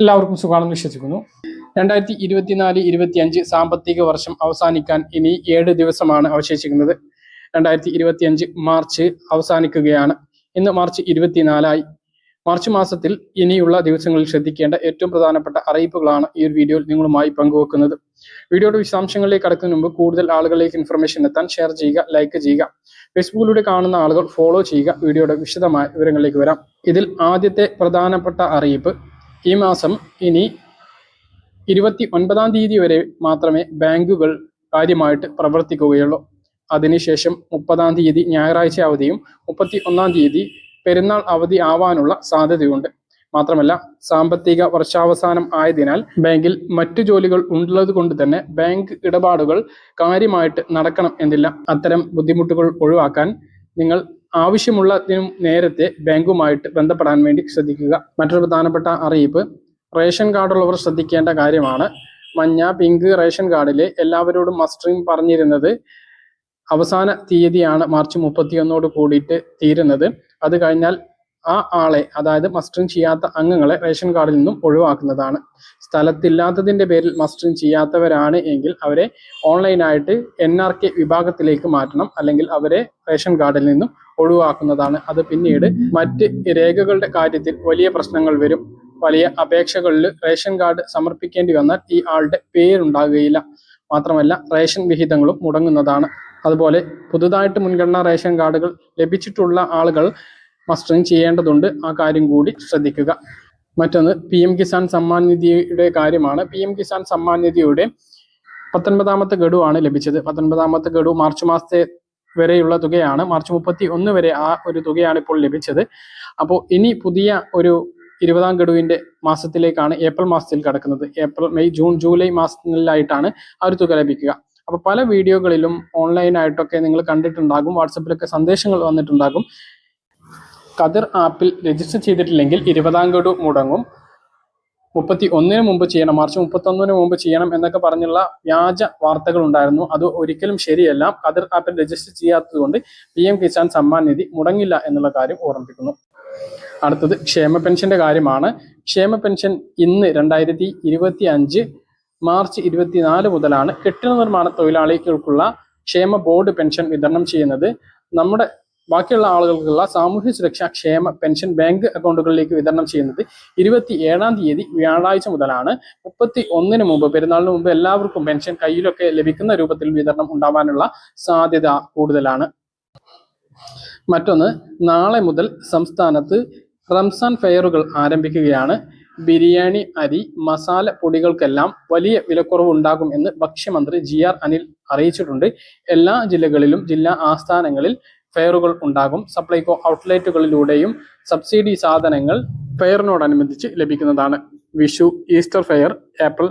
എല്ലാവർക്കും സുഖമാണെന്ന് വിശ്വസിക്കുന്നു. രണ്ടായിരത്തി ഇരുപത്തിനാല് ഇരുപത്തിയഞ്ച് സാമ്പത്തിക വർഷം അവസാനിക്കാൻ ഇനി ഏഴ് ദിവസമാണ് അവശേഷിക്കുന്നത്. രണ്ടായിരത്തി ഇരുപത്തിയഞ്ച് മാർച്ച് അവസാനിക്കുകയാണ്. ഇന്ന് മാർച്ച് ഇരുപത്തിനാലായി. മാർച്ച് മാസത്തിൽ ഇനിയുള്ള ദിവസങ്ങളിൽ ശ്രദ്ധിക്കേണ്ട ഏറ്റവും പ്രധാനപ്പെട്ട അറിയിപ്പുകളാണ് ഈ ഒരു വീഡിയോയിൽ നിങ്ങളുമായി പങ്കുവെക്കുന്നത്. വീഡിയോയുടെ വിശദാംശങ്ങളിലേക്ക് കടക്കുന്നതിന് മുമ്പ് കൂടുതൽ ആളുകളിലേക്ക് ഇൻഫർമേഷൻ എത്താൻ ഷെയർ ചെയ്യുക ലൈക്ക് ചെയ്യുക. ഫേസ്ബുക്കിലൂടെ കാണുന്ന ആളുകൾ ഫോളോ ചെയ്യുക. വീഡിയോയുടെ വിശദമായ വിവരങ്ങളിലേക്ക് വരാം. ഇതിൽ ആദ്യത്തെ പ്രധാനപ്പെട്ട അറിയിപ്പ് ഈ മാസം ഇനി ഇരുപത്തി ഒൻപതാം തീയതി വരെ മാത്രമേ ബാങ്കുകൾ കാര്യമായിട്ട് പ്രവർത്തിക്കുകയുള്ളൂ. അതിനുശേഷം മുപ്പതാം തീയതി ഞായറാഴ്ച അവധിയും മുപ്പത്തി ഒന്നാം തീയതി പെരുന്നാൾ അവധി ആവാനുള്ള സാധ്യതയുണ്ട്. മാത്രമല്ല സാമ്പത്തിക വർഷാവസാനം ആയതിനാൽ ബാങ്കിൽ മറ്റു ജോലികൾ ഉള്ളത് കൊണ്ട് തന്നെ ബാങ്ക് ഇടപാടുകൾ കാര്യമായിട്ട് നടക്കണം എന്നില്ല. അത്തരം ബുദ്ധിമുട്ടുകൾ ഒഴിവാക്കാൻ നിങ്ങൾ ആവശ്യമുള്ളതിനും നേരത്തെ ബാങ്കുമായിട്ട് ബന്ധപ്പെടാൻ വേണ്ടി ശ്രദ്ധിക്കുക. മറ്റൊരു പ്രധാനപ്പെട്ട അറിയിപ്പ് റേഷൻ കാർഡുള്ളവർ ശ്രദ്ധിക്കേണ്ട കാര്യമാണ്. മഞ്ഞ പിങ്ക് റേഷൻ കാർഡിലെ എല്ലാവരോടും മസ്റ്ററിങ് പറഞ്ഞിരുന്നത് അവസാന തീയതിയാണ് മാർച്ച് മുപ്പത്തിയൊന്നോട് കൂടിയിട്ട് തീരുന്നത്. അത് കഴിഞ്ഞാൽ ആ ആളെ അതായത് മസ്റ്ററിങ് ചെയ്യാത്ത അംഗങ്ങളെ റേഷൻ കാർഡിൽ നിന്നും ഒഴിവാക്കുന്നതാണ്. സ്ഥലത്തില്ലാത്തതിന്റെ പേരിൽ മസ്റ്ററിങ് ചെയ്യാത്തവരാണ് എങ്കിൽ അവരെ ഓൺലൈനായിട്ട് എൻ ആർ കെ വിഭാഗത്തിലേക്ക് മാറ്റണം. അല്ലെങ്കിൽ അവരെ റേഷൻ കാർഡിൽ നിന്നും ഒഴിവാക്കുന്നതാണ്. അത് പിന്നീട് മറ്റ് രേഖകളുടെ കാര്യത്തിൽ വലിയ പ്രശ്നങ്ങൾ വരും. വലിയ അപേക്ഷകളിൽ റേഷൻ കാർഡ് സമർപ്പിക്കേണ്ടി വന്നാൽ ഈ ആളുടെ പേരുണ്ടാകുകയില്ല. മാത്രമല്ല റേഷൻ വിഹിതങ്ങളും മുടങ്ങുന്നതാണ്. അതുപോലെ പുതുതായിട്ട് മുൻഗണനാ റേഷൻ കാർഡുകൾ ലഭിച്ചിട്ടുള്ള ആളുകൾ മസ്റ്ററിങ് ചെയ്യേണ്ടതുണ്ട്. ആ കാര്യം കൂടി ശ്രദ്ധിക്കുക. മറ്റൊന്ന് പി എം കിസാൻ സമ്മാൻ നിധിയുടെ കാര്യമാണ്. പി എം കിസാൻ സമ്മാൻ നിധിയുടെ പത്തൊൻപതാമത്തെ ഗഡുവാണ് ലഭിച്ചത്. പത്തൊൻപതാമത്തെ ഗഡു മാർച്ച് മാസത്തെ വരെയുള്ള തുകയാണ്. മാർച്ച് മുപ്പത്തി ഒന്ന് വരെ ആ ഒരു തുകയാണ് ഇപ്പോൾ ലഭിച്ചത്. അപ്പോൾ ഇനി പുതിയ ഒരു ഇരുപതാം ഗഡുവിന്റെ മാസത്തിലേക്കാണ് ഏപ്രിൽ മാസത്തിൽ കടക്കുന്നത്. ഏപ്രിൽ മെയ് ജൂൺ ജൂലൈ മാസങ്ങളിലായിട്ടാണ് ആ ഒരു തുക ലഭിക്കുക. അപ്പോൾ പല വീഡിയോകളിലും ഓൺലൈനായിട്ടൊക്കെ നിങ്ങൾ കണ്ടിട്ടുണ്ടാകും. വാട്സപ്പിലൊക്കെ സന്ദേശങ്ങൾ വന്നിട്ടുണ്ടാകും. കതിർ ആപ്പിൽ രജിസ്റ്റർ ചെയ്തിട്ടില്ലെങ്കിൽ ഇരുപതാം ഗഡു മുടങ്ങും. മുപ്പത്തി ഒന്നിന് മുമ്പ് ചെയ്യണം മാർച്ച് മുപ്പത്തി ഒന്നിന് മുമ്പ് ചെയ്യണം എന്നൊക്കെ പറഞ്ഞുള്ള വ്യാജ വാർത്തകൾ ഉണ്ടായിരുന്നു അത് ഒരിക്കലും ശരിയല്ല. കതിർ ആപ്പിൽ രജിസ്റ്റർ ചെയ്യാത്തതുകൊണ്ട് പി എം കിസാൻ സമ്മാൻ നിധി മുടങ്ങില്ല എന്നുള്ള കാര്യം ഓർമ്മിപ്പിക്കുന്നു. അടുത്തത് ക്ഷേമ പെൻഷന്റെ കാര്യമാണ്. ക്ഷേമ പെൻഷൻ ഇന്ന് രണ്ടായിരത്തി ഇരുപത്തി അഞ്ച് മാർച്ച് ഇരുപത്തിനാല് മുതലാണ് കെട്ടിട നിർമ്മാണ തൊഴിലാളികൾക്കുള്ള ക്ഷേമ ബോർഡ് പെൻഷൻ വിതരണം ചെയ്യുന്നത്. നമ്മുടെ ബാക്കിയുള്ള ആളുകൾക്കുള്ള സാമൂഹ്യ സുരക്ഷാ ക്ഷേമ പെൻഷൻ ബാങ്ക് അക്കൗണ്ടുകളിലേക്ക് വിതരണം ചെയ്യുന്നത് ഇരുപത്തി ഏഴാം തീയതി വ്യാഴാഴ്ച മുതലാണ്. മുപ്പത്തി ഒന്നിന് മുമ്പ് പെരുന്നാളിന് മുമ്പ് എല്ലാവർക്കും പെൻഷൻ കയ്യിലൊക്കെ ലഭിക്കുന്ന രൂപത്തിൽ വിതരണം ഉണ്ടാവാനുള്ള സാധ്യത കൂടുതലാണ്. മറ്റൊന്ന് നാളെ മുതൽ സംസ്ഥാനത്ത് റംസാൻ ഫെയറുകൾ ആരംഭിക്കുകയാണ്. ബിരിയാണി അരി മസാല പൊടികൾക്കെല്ലാം വലിയ വിലക്കുറവ് ഉണ്ടാകും എന്ന് ഭക്ഷ്യമന്ത്രി ജി ആർ അനിൽ അറിയിച്ചിട്ടുണ്ട്. എല്ലാ ജില്ലകളിലും ജില്ലാ ആസ്ഥാനങ്ങളിൽ ഫെയറുകൾ ഉണ്ടാകും. സപ്ലൈകോ ഔട്ട്ലെറ്റുകളിലൂടെയും സബ്സിഡി സാധനങ്ങൾ ഫെയറിനോടനുബന്ധിച്ച് ലഭിക്കുന്നതാണ്. വിഷു ഈസ്റ്റർ ഫെയർ ഏപ്രിൽ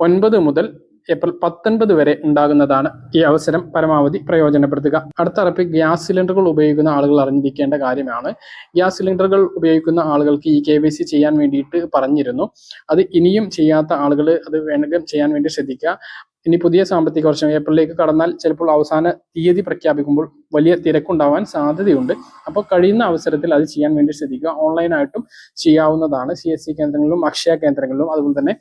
ഒൻപത് മുതൽ ഏപ്രിൽ പത്തൊൻപത് വരെ ഉണ്ടാകുന്നതാണ് ഈ അവസരം. പരമാവധി പ്രയോജനപ്പെടുത്തുക. അടുത്ത അറപ്പിൽ ഗ്യാസ് സിലിണ്ടറുകൾ ഉപയോഗിക്കുന്ന ആളുകൾ അറിഞ്ഞിരിക്കേണ്ട കാര്യമാണ്. ഗ്യാസ് സിലിണ്ടറുകൾ ഉപയോഗിക്കുന്ന ആളുകൾക്ക് ഈ കെ സി ചെയ്യാൻ വേണ്ടിയിട്ട് പറഞ്ഞിരുന്നു. അത് ഇനിയും ചെയ്യാത്ത ആളുകൾ അത് വേണമെങ്കിൽ ചെയ്യാൻ വേണ്ടി ശ്രദ്ധിക്കുക. ഇനി പുതിയ സാമ്പത്തിക വർഷം ഏപ്രിലേക്ക് കടന്നാൽ ചിലപ്പോൾ അവസാന തീയതി പ്രഖ്യാപിക്കുമ്പോൾ വലിയ തിരക്കുണ്ടാവാൻ സാധ്യതയുണ്ട്. അപ്പോൾ കഴിയുന്ന അവസരത്തിൽ അത് ചെയ്യാൻ വേണ്ടി ശ്രദ്ധിക്കുക. ഓൺലൈനായിട്ടും ചെയ്യാവുന്നതാണ്. സി എസ് സി കേന്ദ്രങ്ങളിലും അക്ഷയ കേന്ദ്രങ്ങളിലും അതുപോലെ തന്നെ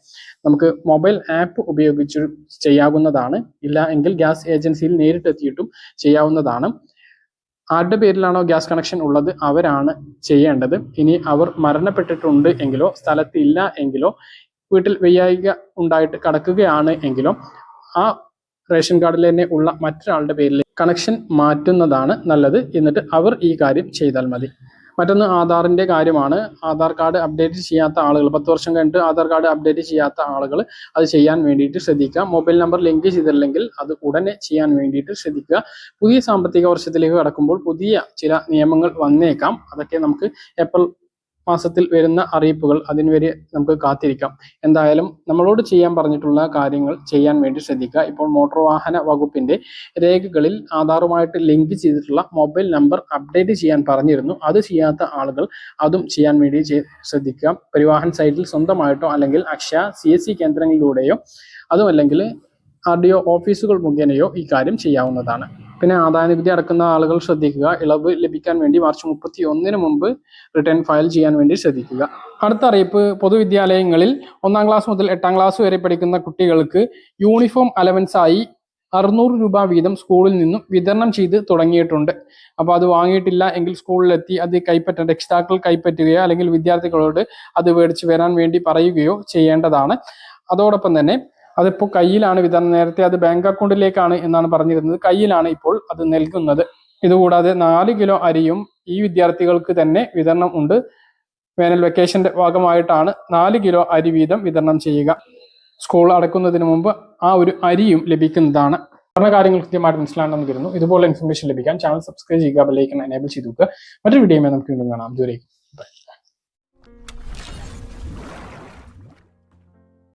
നമുക്ക് മൊബൈൽ ആപ്പ് ഉപയോഗിച്ച് ചെയ്യാവുന്നതാണ്. ഇല്ല എങ്കിൽ ഗ്യാസ് ഏജൻസിയിൽ നേരിട്ടെത്തിയിട്ടും ചെയ്യാവുന്നതാണ്. ആരുടെ പേരിലാണോ ഗ്യാസ് കണക്ഷൻ ഉള്ളത് അവരാണ് ചെയ്യേണ്ടത്. ഇനി അവർ മരണപ്പെട്ടിട്ടുണ്ട് എങ്കിലോ സ്ഥലത്തില്ല എങ്കിലോ വീട്ടിൽ വയ്യായിക ഉണ്ടായിട്ട് കടക്കുകയാണ് എങ്കിലോ ആ റേഷൻ കാർഡിൽ തന്നെ ഉള്ള മറ്റൊരാളുടെ പേരിൽ കണക്ഷൻ മാറ്റുന്നതാണ് നല്ലത്. എന്നിട്ട് അവർ ഈ കാര്യം ചെയ്താൽ മതി. മറ്റൊന്ന് ആധാറിന്റെ കാര്യമാണ്. ആധാർ കാർഡ് അപ്ഡേറ്റ് ചെയ്യാത്ത ആളുകൾ പത്ത് വർഷം കഴിഞ്ഞിട്ട് ആധാർ കാർഡ് അപ്ഡേറ്റ് ചെയ്യാത്ത ആളുകൾ അത് ചെയ്യാൻ വേണ്ടിയിട്ട് ശ്രദ്ധിക്കുക. മൊബൈൽ നമ്പർ ലിങ്ക് ചെയ്തില്ലെങ്കിൽ അത് ഉടനെ ചെയ്യാൻ വേണ്ടിയിട്ട് ശ്രദ്ധിക്കുക. പുതിയ സാമ്പത്തിക വർഷത്തിലേക്ക് കടക്കുമ്പോൾ പുതിയ ചില നിയമങ്ങൾ വന്നേക്കാം. അതൊക്കെ നമുക്ക് ഏപ്രിൽ മാസത്തിൽ വരുന്ന അറിയിപ്പുകൾ അതിനുവരെ നമുക്ക് കാത്തിരിക്കാം. എന്തായാലും നമ്മളോട് ചെയ്യാൻ പറഞ്ഞിട്ടുള്ള കാര്യങ്ങൾ ചെയ്യാൻ വേണ്ടി ശ്രദ്ധിക്കുക. ഇപ്പോൾ മോട്ടോർ വാഹന വകുപ്പിന്റെ രേഖകളിൽ ആധാറുമായിട്ട് ലിങ്ക് ചെയ്തിട്ടുള്ള മൊബൈൽ നമ്പർ അപ്ഡേറ്റ് ചെയ്യാൻ പറഞ്ഞിരുന്നു. അത് ചെയ്യാത്ത ആളുകൾ അതും ചെയ്യാൻ വേണ്ടി ശ്രദ്ധിക്കുക. പരിവാഹൻ സൈറ്റിൽ സ്വന്തമായിട്ടോ അല്ലെങ്കിൽ അക്ഷയ സി എസ് സി കേന്ദ്രങ്ങളിലൂടെയോ അതുമല്ലെങ്കിൽ ആർ ഡി ഒ ഓഫീസുകൾ മുഖേനയോ ഈ കാര്യം ചെയ്യാവുന്നതാണ്. പിന്നെ ആദായനികുതി അടക്കുന്ന ആളുകൾ ശ്രദ്ധിക്കുക. ഇളവ് ലഭിക്കാൻ വേണ്ടി മാർച്ച് മുപ്പത്തി ഒന്നിന് മുമ്പ് റിട്ടേൺ ഫയൽ ചെയ്യാൻ വേണ്ടി ശ്രദ്ധിക്കുക. അടുത്ത അറിയിപ്പ് പൊതുവിദ്യാലയങ്ങളിൽ ഒന്നാം ക്ലാസ് മുതൽ എട്ടാം ക്ലാസ് വരെ പഠിക്കുന്ന കുട്ടികൾക്ക് യൂണിഫോം അലവൻസ് ആയി അറുന്നൂറ് രൂപ വീതം സ്കൂളിൽ നിന്നും വിതരണം ചെയ്ത് തുടങ്ങിയിട്ടുണ്ട്. അപ്പോൾ അത് വാങ്ങിയിട്ടില്ല എങ്കിൽ സ്കൂളിലെത്തി അത് കൈപ്പറ്റ രക്ഷിതാക്കൾ കൈപ്പറ്റുകയോ അല്ലെങ്കിൽ വിദ്യാർത്ഥികളോട് അത് മേടിച്ച് വരാൻ വേണ്ടി പറയുകയോ ചെയ്യേണ്ടതാണ്. അതോടൊപ്പം തന്നെ അതിപ്പോൾ കയ്യിലാണ് വിതരണം. നേരത്തെ അത് ബാങ്ക് അക്കൗണ്ടിലേക്കാണ് എന്നാണ് പറഞ്ഞിരുന്നത്. കയ്യിലാണ് ഇപ്പോൾ അത് നൽകുന്നത്. ഇതുകൂടാതെ നാല് കിലോ അരിയും ഈ വിദ്യാർത്ഥികൾക്ക് തന്നെ വിതരണം ഉണ്ട്. വേനൽ വെക്കേഷന്റെ ഭാഗമായിട്ടാണ് നാല് കിലോ അരി വീതം വിതരണം ചെയ്യുക. സ്കൂൾ അടക്കുന്നതിന് മുമ്പ് ആ ഒരു അരിയും ലഭിക്കുന്നതാണ്. പറഞ്ഞ കാര്യങ്ങൾ കൃത്യമായിട്ട് മനസ്സിലാണെന്ന് കരുതുന്നു. ഇതുപോലെ ഇൻഫർമേഷൻ ലഭിക്കാൻ ചാനൽ സബ്സ്ക്രൈബ് ചെയ്യുക ബെല്ലൈക്കൺ എനേബിൾ ചെയ്തു മറ്റൊരു വീഡിയോയുമായി നമുക്ക് വീണ്ടും കാണാം. ദൂരേക്ക്